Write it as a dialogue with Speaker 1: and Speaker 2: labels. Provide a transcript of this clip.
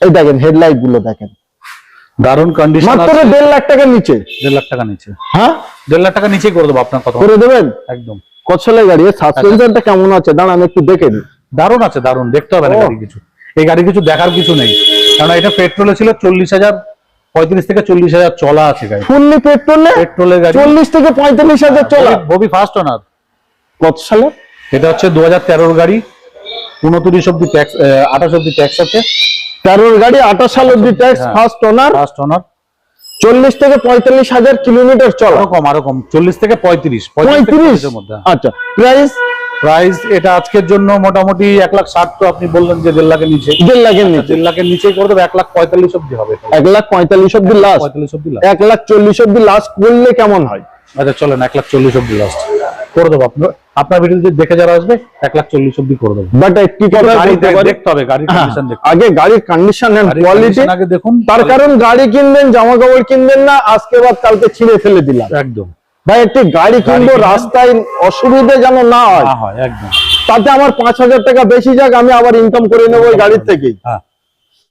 Speaker 1: এই দেখেন হেডলাইটগুলো দেখেন।
Speaker 2: দারুণ কন্ডিশন
Speaker 1: মাত্র
Speaker 2: আছে।
Speaker 1: দেড় লাখ টাকার নিচে।
Speaker 2: দেড় লাখ টাকা নিচে।
Speaker 1: হ্যাঁ?
Speaker 2: দেড় লাখ টাকা নিচেই করে দেবো আপনার কথা।
Speaker 1: করে দেবেন?
Speaker 2: একদম।
Speaker 1: কত সালের গাড়ি সাসপেনশনটা কেমন আছে? দাঁড়ান একটু দেখে নিই।
Speaker 2: দারুণ আছে দারুণ। দেখতে হবে না গাড়ি কিছু। এই গাড়ি কিছু দেখার কিছু নেই। কারণ এটা পেট্রোলে ছিল চল্লিশ হাজার পঁয়ত্রিশ থেকে চল্লিশ হাজার চলা আছে গাড়ি।
Speaker 1: ফুললি পেট্রোলে?
Speaker 2: পেট্রোলের গাড়ি।
Speaker 1: চল্লিশ থেকে পঁয়তাল্লিশ হাজার চলা।
Speaker 2: ববি ফার্স্ট ওনার
Speaker 1: কত সালে
Speaker 2: এটা হচ্ছে দু হাজার তেরোর গাড়ি। উনত্রিশ অব্দি ট্যাক্স আঠাশ অব্দি ট্যাক্স আছে।
Speaker 1: তেরোর গাড়ি আঠাশ সাল অব্দি ট্যাক্স
Speaker 2: হ্যাঁ।
Speaker 1: ফার্স্ট ওনার
Speaker 2: ফার্স্ট ওনার
Speaker 1: চল্লিশ থেকে পঁয়তাল্লিশ হাজার কিলোমিটার চলা।
Speaker 2: কম আরও কম। চল্লিশ থেকে পঁয়ত্রিশ
Speaker 1: পঁয়ত্রিশ আচ্ছা প্রাইস
Speaker 2: প্রাইস এটা আজকের জন্য মোটামুটি এক লাখ ষাট তো আপনি বললেন যে দেড় লাখের নিচে।
Speaker 1: দেড় লাখের নিচে।
Speaker 2: দেড় লাখের নিচেই করে দেবো এক লাখ পঁয়তাল্লিশ অব্দি হবে।
Speaker 1: এক লাখ পঁয়তাল্লিশ অব্দি লাস্ট
Speaker 2: পঁয়তাল্লিশ অব্দি
Speaker 1: এক লাখ চল্লিশ অব্দি লাস্ট করলে কেমন হয়?
Speaker 2: আচ্ছা চলেন এক লাখ চল্লিশ অব্দি লাস্ট করে দেবো। আপনার আপনার ভিডিও যদি দেখে যারা আসবে এক লাখ চল্লিশ অব্দি করে দেবো।
Speaker 1: বাট
Speaker 2: দেখতে হবে গাড়ির
Speaker 1: হ্যাঁ,
Speaker 2: কন্ডিশন
Speaker 1: আগে গাড়ির কন্ডিশন এন্ড কোয়ালিটি
Speaker 2: আগে দেখুন
Speaker 1: তার কারণ গাড়ি কিনবেন জামা কাপড় কিনবেন না আজকে বাদ কালকে ছিঁড়ে ফেলে দিলাম।
Speaker 2: একদম।
Speaker 1: ভাই একটি গাড়ি কিনবো রাস্তায় অসুবিধা যেন
Speaker 2: না হয়। একদম।
Speaker 1: তাতে আমার পাঁচ হাজার টাকা বেশি যাক আমি আবার ইনকাম করে নেব ওই গাড়ির থেকেই।
Speaker 2: হ্যাঁ।